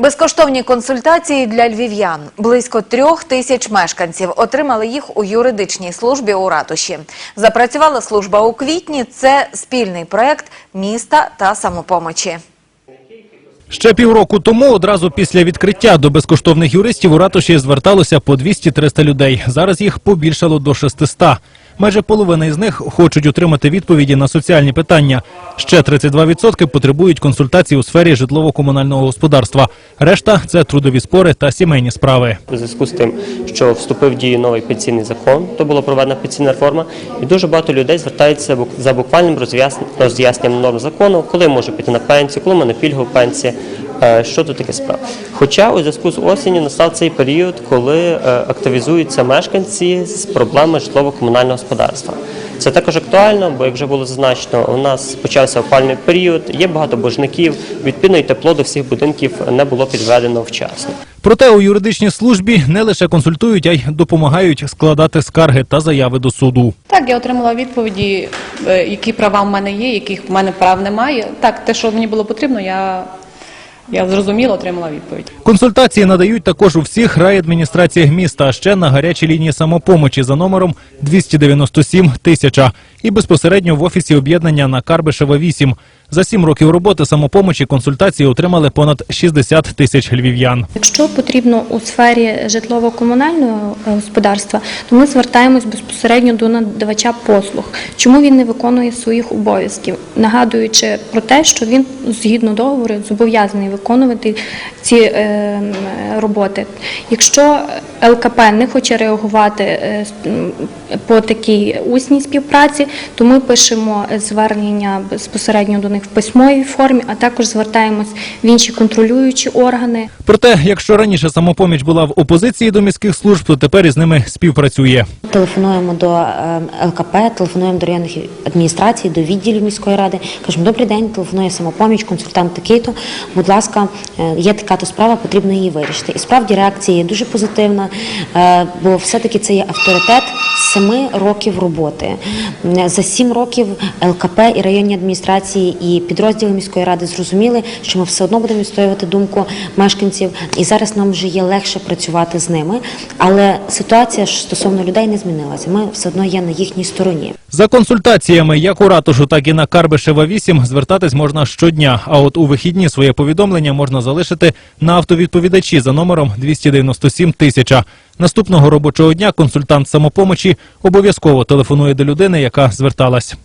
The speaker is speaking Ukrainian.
Безкоштовні консультації для львів'ян. Близько трьох тисяч мешканців отримали їх у юридичній службі у ратуші. Запрацювала служба у квітні. Це спільний проект міста та самопомочі. Ще півроку тому, одразу після відкриття до безкоштовних юристів у ратуші зверталося по 200-300 людей. Зараз їх побільшало до 600. Майже половина із них хочуть отримати відповіді на соціальні питання. Ще 32% потребують консультацій у сфері житлово-комунального господарства. Решта це трудові спори та сімейні справи. У зв'язку з тим, що вступив в дію новий пенсійний закон, то була проведена пенсійна реформа, і дуже багато людей звертаються за буквальним роз'яс- роз'ясненням норм закону, коли може піти на пенсію, коли мене пільгова пенсія. Е, Що тут таке справа? Хоча у зв'язку з осінню настав цей період, коли е, активізуються мешканці з проблеми житлово-комунального господарства. Це також актуально, бо як вже було зазначено, у нас почався опальний період, є багато боржників, відповідно і тепло до всіх будинків не було підведено вчасно. Проте у юридичній службі не лише консультують, а й допомагають складати скарги та заяви до суду. Так, я отримала відповіді, е, які права в мене є, яких в мене прав немає. Так, те, що мені було потрібно, я, я зрозуміло отримала відповідь. Консультації надають також у всіх райадміністраціях міста, а ще на гарячій лінії самопомочі за номером 297 тисяча і безпосередньо в офісі об'єднання на Карбишева 8. За сім років роботи самопомочі консультації отримали понад 60 тисяч львів'ян. Якщо потрібно у сфері житлово-комунального е, господарства, то ми звертаємось безпосередньо до надавача послуг. Чому він не виконує своїх обов'язків, нагадуючи про те, що він згідно договору зобов'язаний виконувати ці е, роботи. Якщо ЛКП не хоче реагувати е, по такій усній співпраці, то ми пишемо звернення безпосередньо до них в письмовій формі, а також звертаємось в інші контролюючі органи. Проте, якщо раніше самопоміч була в опозиції до міських служб, то тепер із ними співпрацює. Телефонуємо до е, ЛКП, телефонуємо до районних адміністрацій, до відділів міської ради. Кажемо, добрий день, телефонує самопоміч, консультант такий-то. Будь ласка, е, є така то справа, потрібно її вирішити. І справді реакція є дуже позитивна, е, бо все-таки це є авторитет семи років роботи. За сім років ЛКП і районні адміністрації і підрозділи міської ради зрозуміли, що ми все одно будемо відстоювати думку мешканців, і зараз нам вже є легше працювати з ними. Але ситуація стосовно людей не змінилася. Ми все одно є на їхній стороні. За консультаціями як у ратушу, так і на Карбишева 8 звертатись можна щодня. А от у вихідні своє повідомлення можна залишити на автовідповідачі за номером 297 тисяча. Наступного робочого дня консультант самопомочі обов'язково телефонує до людини, яка зверталась.